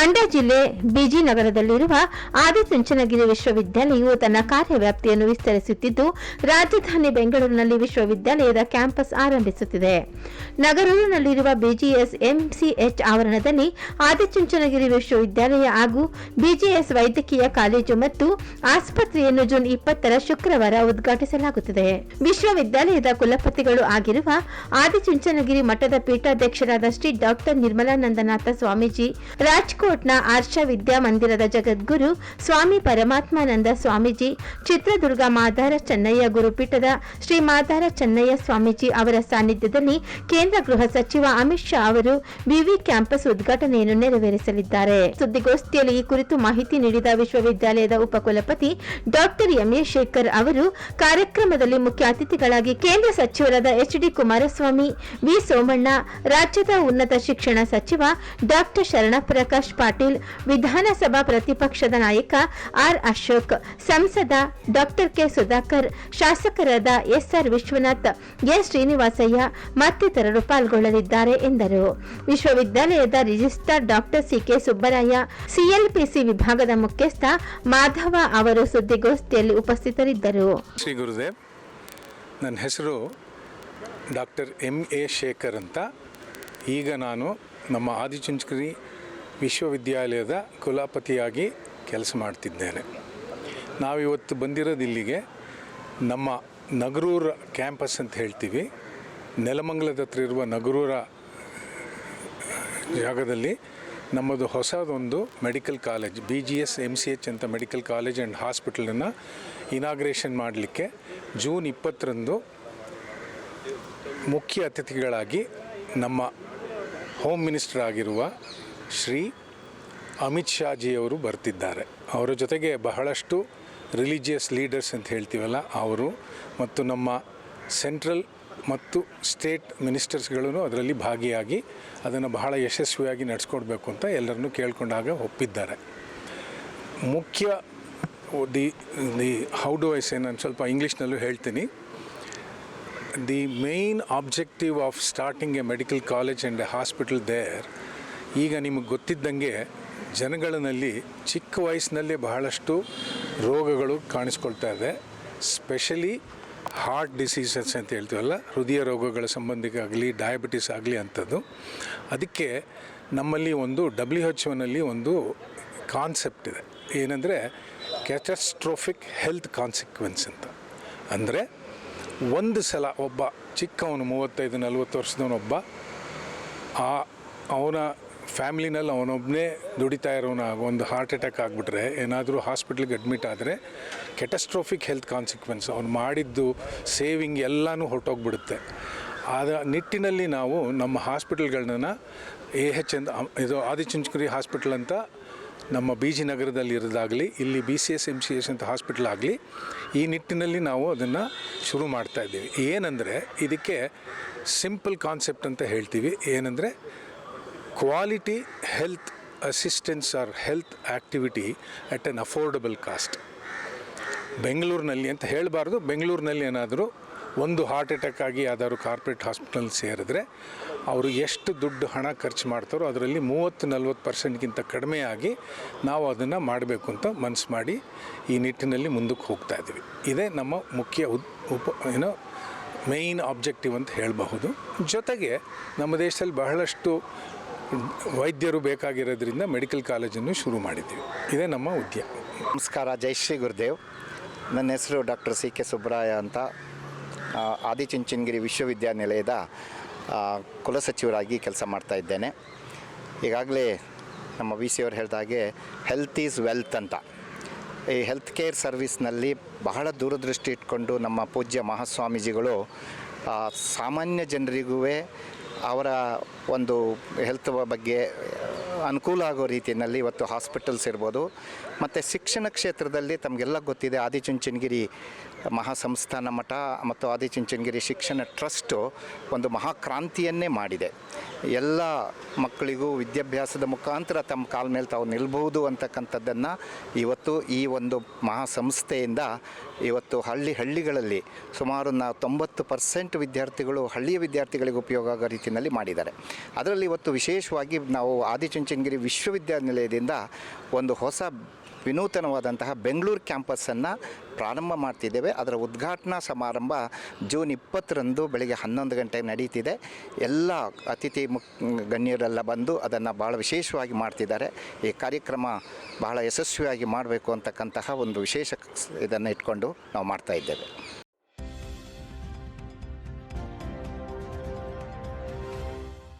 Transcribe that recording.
ಮಂಡ್ಯ ಜಿಲ್ಲೆ ಬಿಜಿನಗರದಲ್ಲಿರುವ ಆದಿಚುಂಚನಗಿರಿ ವಿಶ್ವವಿದ್ಯಾಲಯವು ತನ್ನ ಕಾರ್ಯವ್ಯಾಪ್ತಿಯನ್ನು ವಿಸ್ತರಿಸುತ್ತಿದ್ದು, ರಾಜಧಾನಿ ಬೆಂಗಳೂರಿನಲ್ಲಿ ವಿಶ್ವವಿದ್ಯಾಲಯದ ಕ್ಯಾಂಪಸ್ ಆರಂಭಿಸುತ್ತಿದೆ. ನಗರೂರಿನಲ್ಲಿರುವ ಬಿಜಿಎಸ್ ಎಂಸಿಎಚ್ ಆವರಣದಲ್ಲಿ ಆದಿಚುಂಚನಗಿರಿ ವಿಶ್ವವಿದ್ಯಾಲಯ ಹಾಗೂ ಬಿಜಿಎಸ್ ವೈದ್ಯಕೀಯ ಕಾಲೇಜು ಮತ್ತು ಆಸ್ಪತ್ರೆಯನ್ನು ಜೂನ್ ಇಪ್ಪತ್ತರ ಶುಕ್ರವಾರ ಉದ್ಘಾಟಿಸಲಾಗುತ್ತಿದೆ. ವಿಶ್ವವಿದ್ಯಾಲಯದ ಕುಲಪತಿಗಳು ಆಗಿರುವ ಆದಿಚುಂಚನಗಿರಿ ಮಠದ ಪೀಠಾಧ್ಯಕ್ಷರಾದ ಶ್ರೀ ಡಾಕ್ಟರ್ ನಿರ್ಮಲಾನಂದನಾಥ ಸ್ವಾಮೀಜಿ ರಾಜ್ಕೋಟ್ನ ಆರ್ಷ ವಿದ್ಯಾಮಂದಿರದ ಜಗದ್ಗುರು ಸ್ವಾಮಿ ಪರಮಾತ್ಮಾನಂದ ಸ್ವಾಮೀಜಿ, ಚಿತ್ರದುರ್ಗ ಮಾದಾರ ಚೆನ್ನಯ್ಯ ಗುರುಪೀಠದ ಶ್ರೀ ಮಾದಾರ ಚೆನ್ನಯ್ಯ ಸ್ವಾಮೀಜಿ ಅವರ ಸಾನ್ನಿಧ್ಯದಲ್ಲಿ ಕೇಂದ್ರ ಗೃಹ ಸಚಿವ ಅಮಿತ್ ಶಾ ಅವರು ವಿವಿ ಕ್ಯಾಂಪಸ್ ಉದ್ಘಾಟನೆಯನ್ನು ನೆರವೇರಿಸಲಿದ್ದಾರೆ. ಸುದ್ದಿಗೋಷ್ಠಿಯಲ್ಲಿ ಈ ಕುರಿತು ಮಾಹಿತಿ ನೀಡಿದ ವಿಶ್ವವಿದ್ಯಾಲಯದ ಉಪಕುಲಪತಿ ಡಾಕ್ಟರ್ ಎಂಎ ಶೇಖರ್ ಅವರು, ಕಾರ್ಯಕ್ರಮದಲ್ಲಿ ಮುಖ್ಯ ಅತಿಥಿಗಳಾಗಿ ಕೇಂದ್ರ ಸಚಿವರಾದ H D Kumaraswamy, V Somanna, ರಾಜ್ಯದ ಉನ್ನತ ಶಿಕ್ಷಣ ಸಚಿವ ಡಾಕ್ಟರ್ ಶರಣಪ್ರಕಾಶ್ ಪಾಟೀಲ್, ವಿಧಾನಸಭಾ ಪ್ರತಿಪಕ್ಷದ ನಾಯಕ ಆರ್ ಅಶೋಕ್, ಸಂಸದ ಡಾಕ್ಟರ್ ಕೆ ಸುಧಾಕರ್, ಶಾಸಕರಾದ ಎಸ್ಆರ್ ವಿಶ್ವನಾಥ್ ಎಸ್ ಶ್ರೀನಿವಾಸಯ್ಯ ಮತ್ತಿತರರು ಪಾಲ್ಗೊಳ್ಳಲಿದ್ದಾರೆ ಎಂದರು. ವಿಶ್ವವಿದ್ಯಾಲಯದ registrar doctor C K Subbaraya, CLPC ವಿಭಾಗದ ಮುಖ್ಯಸ್ಥ ಮಾಧವ ಅವರು ಸುದ್ದಿಗೋಷ್ಠಿಯಲ್ಲಿ ಉಪಸ್ಥಿತರಿದ್ದರು. ಶ್ರೀ ಗುರುದೇವ್ ನನ್ನ ಹೆಸರು ಡಾಕ್ಟರ್ ಎಂ ಎ ಶೇಖರ್ ಅಂತ. ಈಗ ನಾನು ನಮ್ಮ ಆದಿಚುಂಚನಗಿರಿ ವಿಶ್ವವಿದ್ಯಾಲಯದ ಕುಲಪತಿಯಾಗಿ ಕೆಲಸ ಮಾಡ್ತಿದ್ದೇನೆ. ನಾವಿವತ್ತು ಬಂದಿರೋದು ಇಲ್ಲಿಗೆ ನಮ್ಮ ನಗರೂರ ಕ್ಯಾಂಪಸ್ ಅಂತ ಹೇಳ್ತೀವಿ. ನೆಲಮಂಗಲದ ಹತ್ರ ಇರುವ ನಗರೂರ ಜಾಗದಲ್ಲಿ ನಮ್ಮದು ಹೊಸದೊಂದು medical college B G S M C H ಅಂತ ಮೆಡಿಕಲ್ ಕಾಲೇಜ್ ಆ್ಯಂಡ್ ಹಾಸ್ಪಿಟಲನ್ನು ಇನಾಗ್ರೇಷನ್ ಮಾಡಲಿಕ್ಕೆ ಜೂನ್ ಇಪ್ಪತ್ತರಂದು ಮುಖ್ಯ ಅತಿಥಿಗಳಾಗಿ ನಮ್ಮ ಹೋಮ್ ಮಿನಿಸ್ಟರ್ ಆಗಿರುವ ಶ್ರೀ ಅಮಿತ್ ಶಾಜಿಯವರು ಬರ್ತಿದ್ದಾರೆ. ಅವರ ಜೊತೆಗೆ ಬಹಳಷ್ಟು ರಿಲಿಜಿಯಸ್ ಲೀಡರ್ಸ್ ಅಂತ ಹೇಳ್ತೀವಲ್ಲ ಅವರು ಮತ್ತು ನಮ್ಮ ಸೆಂಟ್ರಲ್ ಮತ್ತು ಸ್ಟೇಟ್ ಮಿನಿಸ್ಟರ್ಸ್ಗಳೂ ಅದರಲ್ಲಿ ಭಾಗಿಯಾಗಿ ಅದನ್ನು ಬಹಳ ಯಶಸ್ವಿಯಾಗಿ ನಡೆಸ್ಕೊಡ್ಬೇಕು ಅಂತ ಎಲ್ಲರನ್ನೂ ಕೇಳ್ಕೊಂಡಾಗ ಒಪ್ಪಿದ್ದಾರೆ. ಮುಖ್ಯ the the how do I say ನಾನು ಸ್ವಲ್ಪ ಇಂಗ್ಲೀಷ್ನಲ್ಲೂ ಹೇಳ್ತೀನಿ. The main objective of starting a medical college and a hospital there ಈಗ ನಿಮಗೆ ಗೊತ್ತಿದ್ದಂಗೆ ಜನಗಳಲ್ಲಿ ಚಿಕ್ಕ ವಯಸ್ಸಿನಲ್ಲೇ ಬಹಳಷ್ಟು ರೋಗಗಳು ಕಾಣಿಸ್ಕೊಳ್ತಾ ಇದೆ. ಸ್ಪೆಷಲಿ ಹಾರ್ಟ್ ಡಿಸೀಸಸ್ ಅಂತ ಹೇಳ್ತೀವಲ್ಲ, ಹೃದಯ ರೋಗಗಳ ಸಂಬಂಧಿಗಾಗಲಿ ಡಯಾಬಿಟಿಸ್ ಆಗಲಿ ಅಂಥದ್ದು. ಅದಕ್ಕೆ ನಮ್ಮಲ್ಲಿ ಒಂದು ಡಬ್ಲ್ಯೂ ಎಚ್ ಒನಲ್ಲಿ ಒಂದು ಕಾನ್ಸೆಪ್ಟ್ ಇದೆ. ಏನಂದರೆ ಕ್ಯಾಟಸ್ಟ್ರೋಫಿಕ್ ಹೆಲ್ತ್ ಕಾನ್ಸಿಕ್ವೆನ್ಸ್ ಅಂತ. ಅಂದರೆ ಒಂದು ಸಲ ಒಬ್ಬ ಚಿಕ್ಕವನು ಮೂವತ್ತೈದು ನಲ್ವತ್ತು ವರ್ಷದವನೊಬ್ಬ, ಆ ಅವನ ಫ್ಯಾಮ್ಲಿನಲ್ಲಿ ಅವನೊಬ್ಬನೇ ದುಡಿತಾ ಇರೋನ, ಒಂದು ಹಾರ್ಟ್ ಅಟ್ಯಾಕ್ ಆಗಿಬಿಟ್ರೆ, ಏನಾದರೂ ಹಾಸ್ಪಿಟ್ಲಿಗೆ ಅಡ್ಮಿಟ್ ಆದರೆ ಕೆಟಸ್ಟ್ರೋಫಿಕ್ ಹೆಲ್ತ್ ಕಾನ್ಸಿಕ್ವೆನ್ಸ್ ಅವ್ನು ಮಾಡಿದ್ದು ಸೇವಿಂಗ್ ಎಲ್ಲನೂ ಹೊರಟೋಗ್ಬಿಡುತ್ತೆ. ಆದ ನಿಟ್ಟಿನಲ್ಲಿ ನಾವು ನಮ್ಮ ಹಾಸ್ಪಿಟಲ್ಗಳನ್ನ ಎ ಹೆಚ್ ಅಂತ ಇದು ಆದಿಚುಂಚನಗಿರಿ ಹಾಸ್ಪಿಟಲ್ ಅಂತ ನಮ್ಮ ಬಿ ಜಿ ನಗರದಲ್ಲಿ ಇರೋದಾಗಲಿ, ಇಲ್ಲಿ B C S M C S ಅಂತ ಹಾಸ್ಪಿಟಲ್ ಆಗಲಿ, ಈ ನಿಟ್ಟಿನಲ್ಲಿ ನಾವು ಅದನ್ನು ಶುರು ಮಾಡ್ತಾ ಇದ್ದೀವಿ. ಏನಂದರೆ, ಇದಕ್ಕೆ ಸಿಂಪಲ್ ಕಾನ್ಸೆಪ್ಟ್ ಅಂತ ಹೇಳ್ತೀವಿ. ಏನಂದರೆ quality health assistance or health activity at an affordable cost ಬೆಂಗಳೂರಿನಲ್ಲಿ ಅಂತ ಹೇಳಬಾರ್ದು. ಬೆಂಗಳೂರಿನಲ್ಲಿ ಏನಾದರೂ ಒಂದು ಹಾರ್ಟ್ ಅಟ್ಯಾಕ್ ಆಗಿ ಯಾವ್ದಾದ್ರು ಕಾರ್ಪೊರೇಟ್ ಹಾಸ್ಪಿಟಲ್ ಸೇರಿದ್ರೆ ಅವರು ಎಷ್ಟು ದುಡ್ಡು ಹಣ ಖರ್ಚು ಮಾಡ್ತಾರೋ ಅದರಲ್ಲಿ ಮೂವತ್ತು ನಲ್ವತ್ತು ಪರ್ಸೆಂಟ್ಗಿಂತ ಆಗಿ ನಾವು ಅದನ್ನು ಮಾಡಬೇಕು ಅಂತ ಮನಸ್ಸು ಮಾಡಿ ಈ ನಿಟ್ಟಿನಲ್ಲಿ ಮುಂದಕ್ಕೆ ಹೋಗ್ತಾ ಇದ್ದೀವಿ ಇದೇ ನಮ್ಮ ಮುಖ್ಯ ಉಪ, ಏನೋ ಮೇಯ್ನ್ ಆಬ್ಜೆಕ್ಟಿವ್ ಅಂತ ಹೇಳಬಹುದು. ಜೊತೆಗೆ ನಮ್ಮ ದೇಶದಲ್ಲಿ ಬಹಳಷ್ಟು ವೈದ್ಯರು ಬೇಕಾಗಿರೋದ್ರಿಂದ ಮೆಡಿಕಲ್ ಕಾಲೇಜನ್ನು ಶುರು ಮಾಡಿದ್ದೀವಿ. ಇದೇ ನಮ್ಮ ಉದ್ಯ. ನಮಸ್ಕಾರ, ಜೈ ಶ್ರೀ ಗುರುದೇವ್. ನನ್ನ ಹೆಸರು ಡಾಕ್ಟರ್ ಸಿ ಕೆ ಸುಬ್ರಾಯ ಅಂತ. ಆದಿಚುಂಚನಗಿರಿ ವಿಶ್ವವಿದ್ಯಾನಿಲಯದ ಕುಲಸಚಿವರಾಗಿ ಕೆಲಸ ಮಾಡ್ತಾ ಇದ್ದೇನೆ. ಈಗಾಗಲೇ ನಮ್ಮ ವಿ ಸಿ ಅವರು ಹೇಳಿದ ಹಾಗೆ ಹೆಲ್ತ್ ಈಸ್ ವೆಲ್ತ್ ಅಂತ. ಈ ಹೆಲ್ತ್ ಕೇರ್ ಸರ್ವಿಸ್ನಲ್ಲಿ ಬಹಳ ದೂರದೃಷ್ಟಿ ಇಟ್ಕೊಂಡು ನಮ್ಮ ಪೂಜ್ಯ ಮಹಾಸ್ವಾಮೀಜಿಗಳು ಸಾಮಾನ್ಯ ಜನರಿಗೂ ಅವರ ಒಂದು ಹೆಲ್ತ್ ಬಗ್ಗೆ ಅನುಕೂಲ ಆಗೋ ರೀತಿಯಲ್ಲಿ ಇವತ್ತು ಹಾಸ್ಪಿಟಲ್ಸ್ ಇರ್ಬೋದು. ಮತ್ತು ಶಿಕ್ಷಣ ಕ್ಷೇತ್ರದಲ್ಲಿ ತಮಗೆಲ್ಲ ಗೊತ್ತಿದೆ ಆದಿಚುಂಚನಗಿರಿ ಮಹಾಸಂಸ್ಥಾನ ಮಠ ಮತ್ತು ಆದಿಚುಂಚನಗಿರಿ ಶಿಕ್ಷಣ ಟ್ರಸ್ಟು ಒಂದು ಮಹಾಕ್ರಾಂತಿಯನ್ನೇ ಮಾಡಿದೆ. ಎಲ್ಲ ಮಕ್ಕಳಿಗೂ ವಿದ್ಯಾಭ್ಯಾಸದ ಮುಖಾಂತರ ತಮ್ಮ ಕಾಲ ಮೇಲೆ ತಾವು ನಿಲ್ಬಹುದು ಅಂತಕ್ಕಂಥದ್ದನ್ನು ಇವತ್ತು ಈ ಒಂದು ಮಹಾಸಂಸ್ಥೆಯಿಂದ ಇವತ್ತು ಹಳ್ಳಿ ಹಳ್ಳಿಗಳಲ್ಲಿ ಸುಮಾರು ನಾವು ತೊಂಬತ್ತು ಪರ್ಸೆಂಟ್ ವಿದ್ಯಾರ್ಥಿಗಳು ಹಳ್ಳಿಯ ವಿದ್ಯಾರ್ಥಿಗಳಿಗೆ ಉಪಯೋಗ ಆಗೋ ರೀತಿಯಲ್ಲಿ ಮಾಡಿದ್ದಾರೆ. ಅದರಲ್ಲಿ ಇವತ್ತು ವಿಶೇಷವಾಗಿ ನಾವು ಆದಿಚುಂಚನಗಿರಿ ವಿಶ್ವವಿದ್ಯಾನಿಲಯದಿಂದ ಒಂದು ಹೊಸ ವಿನೂತನವಾದಂತಹ ಬೆಂಗಳೂರು ಕ್ಯಾಂಪಸ್ಸನ್ನು ಪ್ರಾರಂಭ ಮಾಡ್ತಿದ್ದೇವೆ. ಅದರ ಉದ್ಘಾಟನಾ ಸಮಾರಂಭ ಜೂನ್ ಇಪ್ಪತ್ತರಂದು ಬೆಳಗ್ಗೆ ಹನ್ನೊಂದು ಗಂಟೆಗೆ ನಡೀತಿದೆ. ಎಲ್ಲ ಅತಿಥಿ ಮುಕ್ ಗಣ್ಯರೆಲ್ಲ ಬಂದು ಅದನ್ನು ಭಾಳ ವಿಶೇಷವಾಗಿ ಮಾಡ್ತಿದ್ದಾರೆ. ಈ ಕಾರ್ಯಕ್ರಮ ಬಹಳ ಯಶಸ್ವಿಯಾಗಿ ಮಾಡಬೇಕು ಅಂತಕ್ಕಂತಹ ಒಂದು ವಿಶೇಷ ಇದನ್ನು ಇಟ್ಕೊಂಡು ನಾವು ಮಾಡ್ತಾ ಇದ್ದೇವೆ.